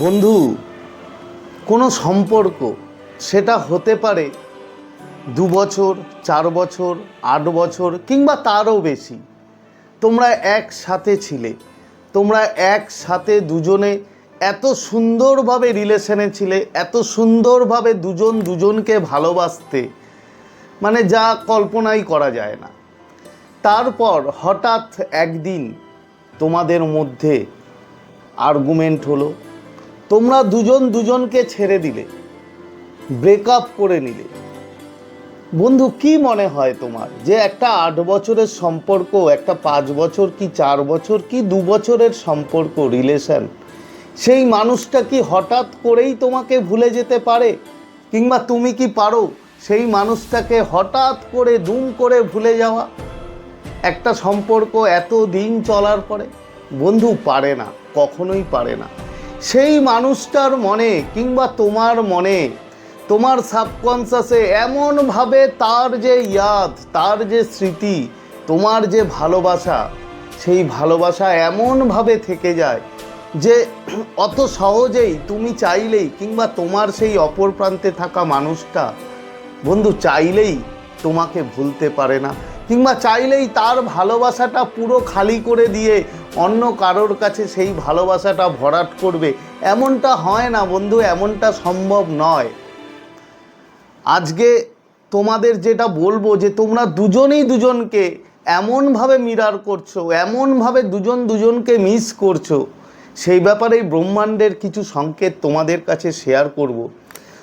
বন্ধু, কোনো সম্পর্ক, সেটা হতে পারে দু বছর, চার বছর, আট বছর, কিংবা তারও বেশি। তোমরা একসাথে ছিলে। তোমরা একসাথে দুজনে এত সুন্দরভাবে রিলেশনে ছিলে, এত সুন্দরভাবে দুজন দুজনকে ভালোবাসতে। মানে যা কল্পনাই করা যায় না। তারপর হঠাৎ একদিন তোমাদের মধ্যে আর্গুমেন্ট হলো তোমরা দুজন দুজনকে ছেড়ে দিলে ব্রেকআপ করে নিলে। বন্ধু, কি মনে হয় তোমার? যে একটা আট বছরের সম্পর্ক, একটা পাঁচ বছর কি চার বছর কি দু বছরের সম্পর্ক রিলেশন সেই মানুষটা কি হঠাৎ করেই তোমাকে ভুলে যেতে পারে? কিংবা তুমি কি পারো সেই মানুষটাকে হঠাৎ করে দুম করে ভুলে যাওয়া? একটা সম্পর্ক এত দিন চলার পরে? বন্ধু, পারে না, কখনোই পারে না। সেই মানুষটার মনে কিংবা তোমার মনে, তোমার সাবকনসাসে এমনভাবে তার যে ইয়াদ, তার যে স্মৃতি, তোমার যে ভালোবাসা, সেই ভালোবাসা এমনভাবে থেকে যায় যে অত সহজেই তুমি চাইলেই কিংবা তোমার সেই অপর প্রান্তে থাকা মানুষটা, বন্ধু চাইলেই তোমাকে ভুলতে পারে না কিংবা চাইলেই তার ভালোবাসাটা পুরো খালি করে দিয়ে অন্য কারোর কাছে সেই ভালোবাসাটা ভরাট করবে এমনটা হয় না বন্ধু, এমনটা সম্ভব নয় আজকে তোমাদের যেটা বলব যে তোমরা দুজনেই দুজনকে এমনভাবে মিরার করছ, এমনভাবে দুজন দুজনকে মিস করছ, সেই ব্যাপারে ব্রহ্মাণ্ডের কিছু সংকেত তোমাদের কাছে শেয়ার করব।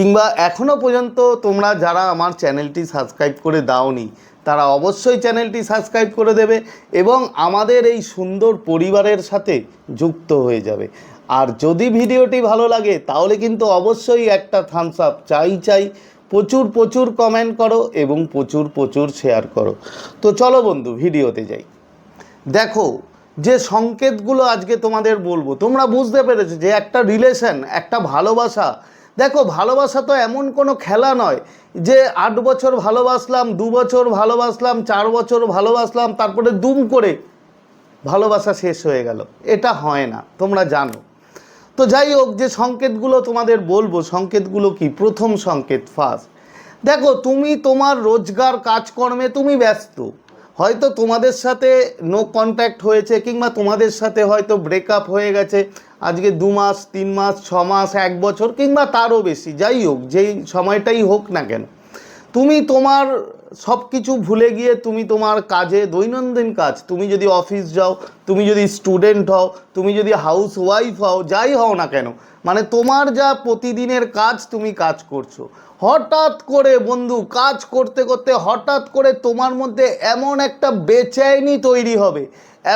কিংবা এখনও পর্যন্ত তোমরা যারা আমার চ্যানেলটি সাবস্ক্রাইব করে দাওনি, তারা অবশ্যই চ্যানেলটি সাবস্ক্রাইব করে দেবে এবং আমাদের এই সুন্দর পরিবারের সাথে যুক্ত হয়ে যাবে। আর যদি ভিডিওটি ভালো লাগে, তাহলে কিন্তু অবশ্যই একটা থামস আপ চাই চাই, প্রচুর প্রচুর কমেন্ট করো এবং প্রচুর প্রচুর শেয়ার করো। তো চলো বন্ধু, ভিডিওতে যাই। দেখো, যে সংকেতগুলো আজকে তোমাদের বলব, তোমরা বুঝতে পেরেছ যে একটা রিলেশন একটা ভালোবাসা দেখো, ভালোবাসা তো এমন কোনো খেলা নয় যে আট বছর ভালোবাসলাম, দু বছর ভালোবাসলাম, চার বছর ভালোবাসলাম, তারপরে দুম করে ভালোবাসা শেষ হয়ে গেল। এটা হয় না, তোমরা জানো। তো যাই হোক, যে সংকেতগুলো তোমাদের বলব, সংকেতগুলো কি? প্রথম সংকেত ফার্স্ট দেখো, তুমি তোমার রোজগার কাজকর্মে তুমি ব্যস্ত। হয়তো তোমাদের সাথে নো কন্ট্যাক্ট হয়েছে, কিংবা তোমাদের সাথে হয়তো ব্রেকআপ হয়ে গেছে। আজকে দু মাস, তিন মাস, ছ মাস, এক বছর কিংবা তারও বেশি, যাই হোক, যেই সময়টাই হোক না কেন। তুমি তোমার সব কিছু ভুলে গিয়ে তুমি তোমার কাজে, দৈনন্দিন কাজ, তুমি যদি অফিস যাও, তুমি যদি স্টুডেন্ট হও, তুমি যদি হাউস ওয়াইফ হও, যাই হও না কেন মানে তোমার যা প্রতিদিনের কাজ তুমি কাজ করছ। হঠাৎ করে, বন্ধু, কাজ করতে করতে হঠাৎ করে তোমার মধ্যে এমন একটা বেচেনি তৈরি হবে,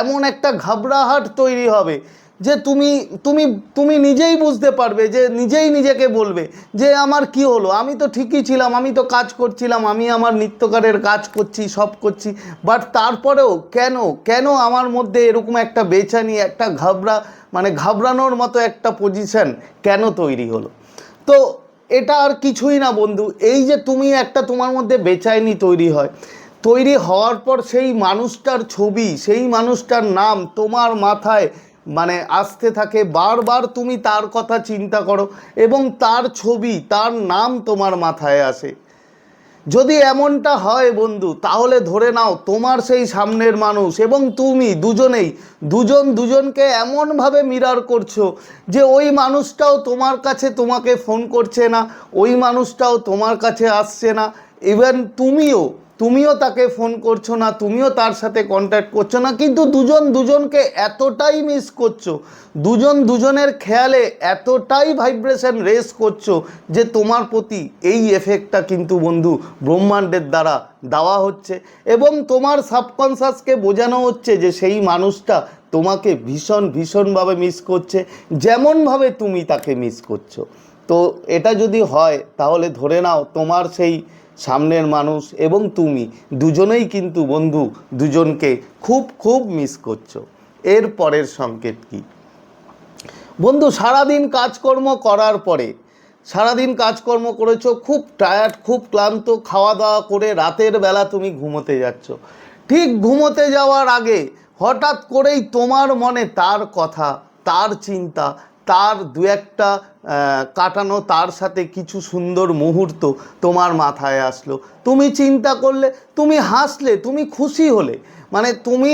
এমন একটা ঘাবড়াহাট তৈরি হবে যে তুমি তুমি তুমি নিজেই বুঝতে পারবে, যে নিজেই নিজেকে বলবে, যে আমার কি হলো? আমি তো ঠিকই ছিলাম, আমি তো কাজ করছিলাম, আমি আমার নিত্যকারের কাজ করছি, সব করছি বাট তারপরেও কেন কেন আমার মধ্যে এরকম একটা বেচানি, একটা ঘাবড়া মানে ঘাবড়ানোর মতো একটা পজিশন কেন তৈরি হলো? তো এটা আর কিছুই না বন্ধু, এই যে তুমি একটা তোমার মধ্যে বেচাইনি তৈরি হয়, তৈরি হওয়ার পর সেই মানুষটার ছবি, সেই মানুষটার নাম তোমার মাথায় মানে আসতে থাকে, বারবার তুমি তার কথা চিন্তা করো এবং তার ছবি, তার নাম তোমার মাথায় আসে। যদি এমনটা হয় বন্ধু, তাহলে ধরে নাও তোমার সেই সামনের মানুষ এবং তুমি দুজনেই, দুজন দুজনকে এমনভাবে মিরার করছ যে ওই মানুষটাও তোমার কাছে তোমাকে ফোন করছে না, ওই মানুষটাও তোমার কাছে আসছে না ইভেন তুমিও তুমিও তাকে ফোন করছ না, তুমিও তার সাথে কন্ট্যাক্ট করছ না, কিন্তু দুজন দুজনকে এতটাই মিস করছ, দুজন দুজনের খেয়ালে এতটাই ভাইব্রেশন রেস করছ যে তোমার প্রতি এই এফেক্টটা কিন্তু বন্ধু ব্রহ্মাণ্ডের দ্বারা দেওয়া হচ্ছে এবং তোমার সাবকনসাসকে বোঝানো হচ্ছে যে সেই মানুষটা তোমাকে ভীষণ ভীষণভাবে মিস করছে, যেমনভাবে তুমি তাকে মিস করছ। তো এটা যদি হয়, তাহলে ধরে নাও তোমার সেই সামনের মানুষ এবং তুমি দুজনেই কিন্তু বন্ধু, দুজনকে খুব খুব মিস করছ। এর পরের সংকেত কি? বন্ধু, সারাদিন কাজকর্ম করার পরে, সারাদিন কাজকর্ম করেছ, খুব টায়ার্ড খুব ক্লান্ত খাওয়া দাওয়া করে রাতের বেলা তুমি ঘুমোতে যাচ্ছ। ঠিক ঘুমোতে যাওয়ার আগে হঠাৎ করেই তোমার মনে তার কথা, তার চিন্তা তার দু একটা কাটানো, তার সাথে কিছু সুন্দর মুহূর্ত তোমার মাথায় আসলো। তুমি চিন্তা করলে, তুমি হাসলে, তুমি খুশি হলে। মানে তুমি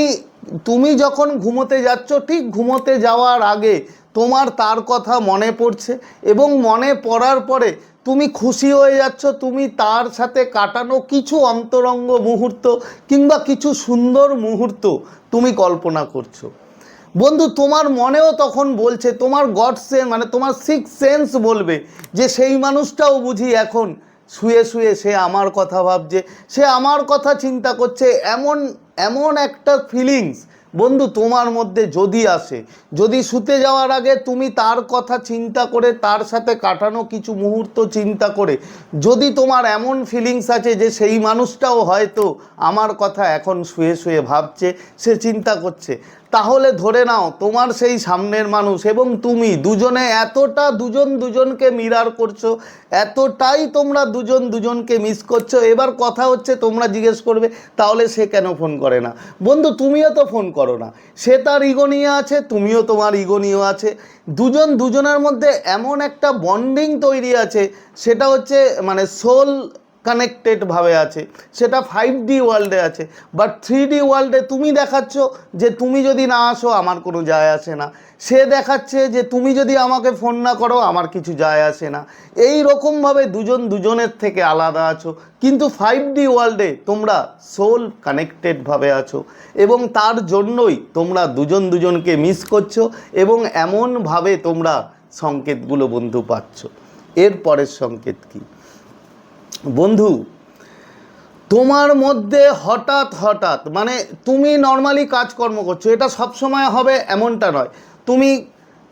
তুমি যখন ঘুমোতে যাচ্ছ, ঠিক ঘুমোতে যাওয়ার আগে তোমার তার কথা মনে পড়ছে এবং মনে পড়ার পরে তুমি খুশি হয়ে যাচ্ছ, তুমি তার সাথে কাটানো কিছু অন্তরঙ্গ মুহূর্ত কিংবা কিছু সুন্দর মুহূর্ত তুমি কল্পনা করছ। বন্ধু, তোমার মনেও তখন বলছে, তোমার গড সেন্স মানে তোমার সিক্স সেন্স বলবে যে সেই মানুষটাও বুঝি এখন শুয়ে শুয়ে সে আমার কথা ভাবছে, সে আমার কথা চিন্তা করছে, এমন এমন একটা ফিলিংস বন্ধু, তোমার মধ্যে যদি আসে, যদি শুতে যাওয়ার আগে তুমি তার কথা চিন্তা করে, তার সাথে কাটানো কিছু মুহূর্ত চিন্তা করে, যদি তোমার এমন ফিলিংস আছে যে সেই মানুষটাও হয়তো আমার কথা এখন শুয়ে শুয়ে ভাবছে, সে চিন্তা করছে। তাহলে ধরে নাও, তোমার সেই সামনের মানুষ এবং তুমি দুজনে এতটা দুজন দুজনকে মিরার করছ, এতটাই তোমরা দুজন দুজনকে মিস করছ। এবার কথা হচ্ছে তোমরা জিজ্ঞেস করবে, তাহলে সে কেন ফোন করে না? বন্ধু, তুমিও তো ফোন করো না। সে তার ইগো নিয়ে আছে, তুমিও তোমার ইগো নিয়েও আছে। দুজন দুজনের মধ্যে এমন একটা বন্ডিং তৈরি আছে, সেটা হচ্ছে মানে সোল কানেক্টেড ভাবে আছে। সেটা ফাইভ ডি ওয়ার্ল্ডে আছে। বাট থ্রি ডি ওয়ার্ল্ডে তুমি দেখাচ্ছ যে তুমি যদি না আসো, আমার কোনো যায় আসে না। সে দেখাচ্ছে যে তুমি যদি আমাকে ফোন না করো, আমার কিছু যায় আসে না। এই রকমভাবে দুজন দুজনের থেকে আলাদা আছো। কিন্তু ফাইভ ডি ওয়ার্ল্ডে তোমরা সোল কানেক্টেডভাবে আছো। এবং তার জন্যই তোমরা দুজন দুজনকে মিস করছ এবং এমনভাবে তোমরা সংকেতগুলো বন্ধু পাচ্ছ। এর পরের সংকেত কী? বন্ধু, তোমার মধ্যে হঠাৎ হঠাৎ মানে তুমি নর্মালি কাজকর্ম করছ, এটা সবসময় হবে এমনটা নয়। তুমি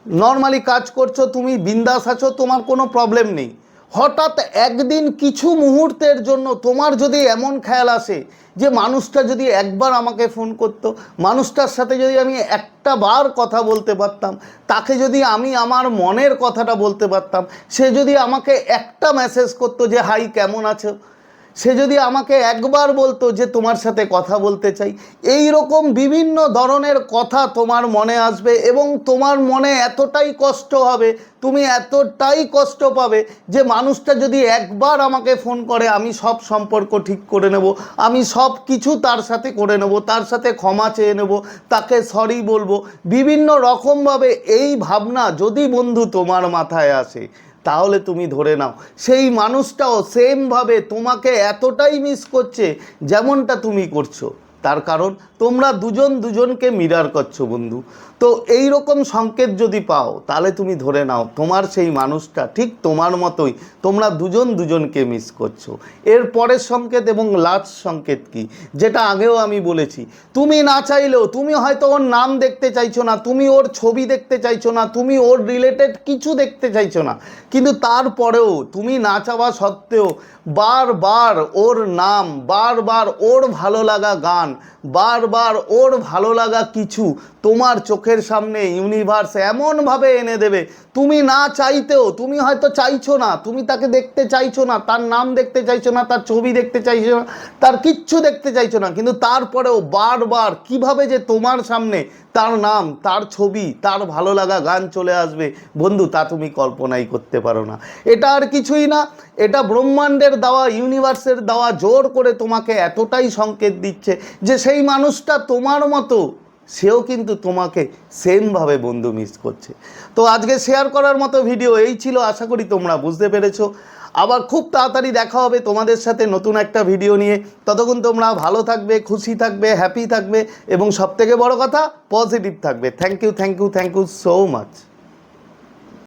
নর্মালি কাজ করছ, তুমি বিন্দাস আছো, তোমার কোনো প্রবলেম নেই। হঠাৎ একদিন কিছু মুহূর্তের জন্য তোমার যদি এমন খেয়াল আসে যে মানুষটা যদি একবার আমাকে ফোন করত, মানুষটার সাথে যদি আমি একটা বার কথা বলতে পারতাম, তাকে যদি আমি আমার মনের কথাটা বলতে পারতাম, সে যদি আমাকে একটা মেসেজ করতো যে, হাই, কেমন আছো? সে যদি আমাকে একবার বলতো যে তোমার সাথে কথা বলতে চাই এই রকম বিভিন্ন ধরনের কথা তোমার মনে আসবে এবং তোমার মনে এতটাই কষ্ট হবে, তুমি এতটাই কষ্ট পাবে যে মানুষটা যদি একবার আমাকে ফোন করে, আমি সব সম্পর্ক ঠিক করে নেব, আমি সব কিছু তার সাথে করে নেব, তার সাথে ক্ষমা চেয়ে নেব, তাকে সরি বলব। বিভিন্ন রকমভাবে এই ভাবনা যদি বন্ধু তোমার মাথায় আসে তাহলে তুমি ধরে নাও। সেই মানুষটাও সেমভাবে তোমাকে এতটাই মিস করছে যেমনটা তুমি করছ। তার কারণ তোমরা দুজন দুজনকে মিরার করছ বন্ধু। তো এই রকম সংকেত যদি পাও, তাহলে তুমি ধরে নাও, তোমার সেই মানুষটা ঠিক তোমার মতোই। তোমরা দুজন দুজনকে মিস করছ। এর পরের সংকেত এবং লাস্ট সংকেত কি? যেটা আগেও আমি বলেছি, তুমি না চাইলেও, তুমি হয়তো ওর নাম দেখতে চাইছো না, তুমি ওর ছবি দেখতে চাইছো না, তুমি ওর রিলেটেড কিছু দেখতে চাইছো না। কিন্তু তারপরেও তুমি না চাওয়া সত্ত্বেও বারবার ওর নাম, বারবার ওর ভালো লাগা গান, বারবার ওর ভালো লাগা কিছু তোমার চোখের সামনে ইউনিভার্স এমনভাবে এনে দেবে। তুমি না চাইতেও, তুমি হয়তো চাইছো না, তুমি তাকে দেখতে চাইছো না, তার নাম দেখতে চাইছো না, তার ছবি দেখতে চাইছো না, তার কিচ্ছু দেখতে চাইছো না, কিন্তু তারপরেও বারবার কীভাবে যে তোমার সামনে তার নাম, তার ছবি, তার ভালো লাগা গান চলে আসবে, বন্ধু, তা তুমি কল্পনাই করতে পারো না। এটা আর কিছুই না, এটা ব্রহ্মাণ্ডের দেওয়া ইউনিভার্সের দেওয়া জোর করে তোমাকে এতটাই সংকেত দিচ্ছে যে সেই মানুষটা তোমার মতো সেও কিন্তু তোমাকে সেমভাবে বন্ধু মিস করছে। তো আজকে শেয়ার করার মতো ভিডিও এই ছিল, আশা করি তোমরা বুঝতে পেরেছ। আবার খুব তাড়াতাড়ি দেখা হবে তোমাদের সাথে নতুন একটা ভিডিও নিয়ে। ততক্ষণ তোমরা ভালো থাকবে, খুশি থাকবে হ্যাপি থাকবে এবং সবথেকে বড় কথা পজিটিভ থাকবে। Thank you thank you thank you so much